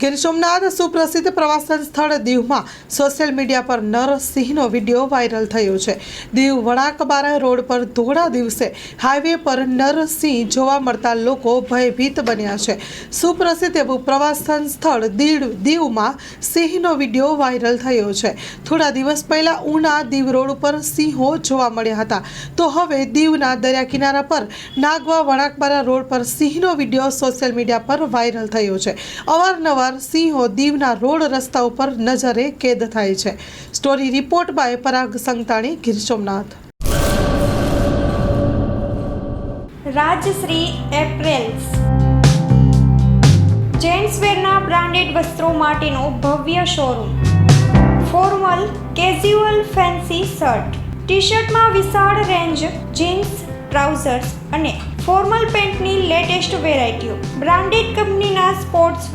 ગીર સોમનાથ સુપ્રસિદ્ધ પ્રવાસન સ્થળ દીવમાં સોશિયલ મીડિયા પર નરસિંહનો વીડિયો વાયરલ થયો છે. દીવ વણાકબારા રોડ પર ધોળા દિવસે હાઈવે પર નરસિંહ જોવા મળતા લોકો ભયભીત બન્યા છે. સુપ્રસિદ્ધ એવું પ્રવાસન સ્થળ દીવ દીવમાં સિંહનો વીડિયો વાયરલ થયો છે. થોડા દિવસ પહેલાં ઉના દીવ રોડ ઉપર સિંહો જોવા મળ્યા હતા. તો હવે દીવના દરિયા કિનારા પર નાગવા વણાકબારા રોડ પર સિંહનો વીડિયો સોશિયલ મીડિયા પર વાયરલ થયો છે. અવારનવાર સિંહો દીવના રોડ રસ્તા ઉપર નજરે કેદ થાય છે. Story report by Parag Santani, Gir Somnath. Rajshree apparels જેન્ટ્સવેરના branded વસ્ત્રો માટેનો ભવ્ય showroom. Formal casual fancy shirt. T શર્ટમાં વિશાળ રેન્જ, જીન્સ, ટ્રાઉઝર્સ અને ફોર્મલ પેન્ટની લેટેસ્ટ વેરાયટીઓ. બ્રાન્ડેડ કંપનીના સ્પોર્ટ્સ